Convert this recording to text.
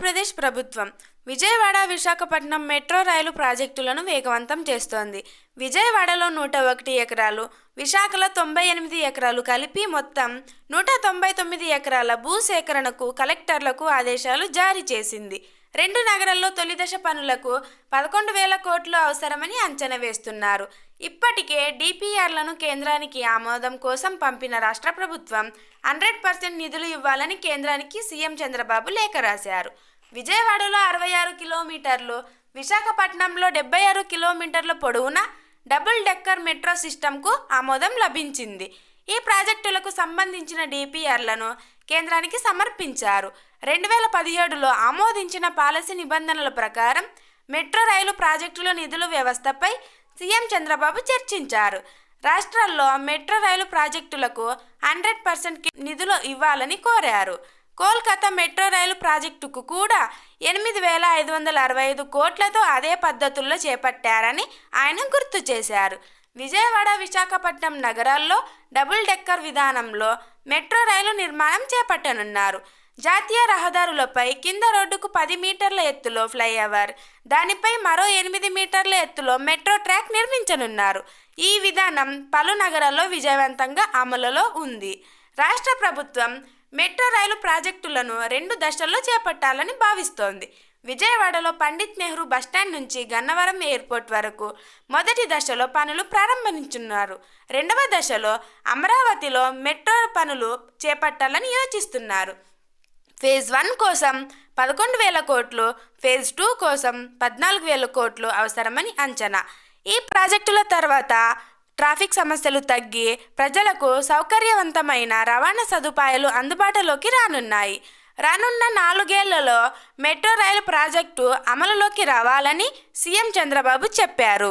ఆంధ్రప్రదేశ్ ప్రభుత్వం విజయవాడ విశాఖపట్నం మెట్రో రైలు ప్రాజెక్టులను వేగవంతం చేస్తోంది. విజయవాడలో నూట ఒకటి ఎకరాలు విశాఖలో తొంభై ఎనిమిది ఎకరాలు కలిపి మొత్తం నూట తొంభై తొమ్మిది ఎకరాల భూసేకరణకు కలెక్టర్లకు ఆదేశాలు జారీ చేసింది. రెండు నగరాల్లో తొలిదశ పనులకు పదకొండు వేల కోట్లు అవసరమని అంచనా వేస్తున్నారు. ఇప్పటికే డిపిఆర్లను కేంద్రానికి ఆమోదం కోసం పంపిన రాష్ట్ర ప్రభుత్వం హండ్రెడ్ పర్సెంట్ నిధులు ఇవ్వాలని కేంద్రానికి సీఎం చంద్రబాబు లేఖ రాశారు. విజయవాడలో అరవై ఆరు కిలోమీటర్లు విశాఖపట్నంలో డెబ్బై ఆరు కిలోమీటర్ల పొడవున డబుల్ డెక్కర్ మెట్రో సిస్టమ్కు ఆమోదం లభించింది. ఈ ప్రాజెక్టులకు సంబంధించిన డిపిఆర్లను కేంద్రానికి సమర్పించారు. రెండు వేల పదిహేడులో ఆమోదించిన పాలసీ నిబంధనల ప్రకారం మెట్రో రైలు ప్రాజెక్టుల నిధుల వ్యవస్థపై సీఎం చంద్రబాబు చర్చించారు. రాష్ట్రాల్లో మెట్రో రైలు ప్రాజెక్టులకు హండ్రెడ్ పర్సెంట్ నిధులు ఇవ్వాలని కోరారు. కోల్కతా మెట్రో రైలు ప్రాజెక్టుకు కూడా ఎనిమిది వేల ఐదు వందల అరవై ఐదు కోట్లతో అదే పద్ధతుల్లో చేపట్టారని ఆయన గుర్తు చేశారు. విజయవాడ విశాఖపట్నం నగరాల్లో డబుల్ డెక్కర్ విధానంలో మెట్రో రైలు నిర్మాణం చేపట్టనున్నారు. జాతీయ రహదారులపై కింద రోడ్డుకు పది మీటర్ల ఎత్తులో ఫ్లైఓవర్ దానిపై మరో ఎనిమిది మీటర్ల ఎత్తులో మెట్రో ట్రాక్ నిర్మించనున్నారు. ఈ విధానం పలు నగరాల్లో విజయవంతంగా అమలులో ఉంది. రాష్ట్ర ప్రభుత్వం మెట్రో రైలు ప్రాజెక్టులను రెండు దశల్లో చేపట్టాలని భావిస్తోంది. విజయవాడలో పండిత్ నెహ్రూ బస్టాండ్ నుంచి గన్నవరం ఎయిర్పోర్ట్ వరకు మొదటి దశలో పనులు ప్రారంభించున్నారు రెండవ దశలో అమరావతిలో మెట్రో పనులు చేపట్టాలని యోచిస్తున్నారు. ఫేజ్ వన్ కోసం పదకొండు వేల కోట్లు ఫేజ్ టూ కోసం పద్నాలుగు వేల కోట్లు అవసరమని అంచనా. ఈ ప్రాజెక్టుల తర్వాత ట్రాఫిక్ సమస్యలు తగ్గి ప్రజలకు సౌకర్యవంతమైన రవాణా సదుపాయాలు అందుబాటులోకి రానున్నాయి. రానున్న నాలుగేళ్ళలో మెట్రో రైలు ప్రాజెక్టు అమలులోకి రావాలని సీఎం చంద్రబాబు చెప్పారు.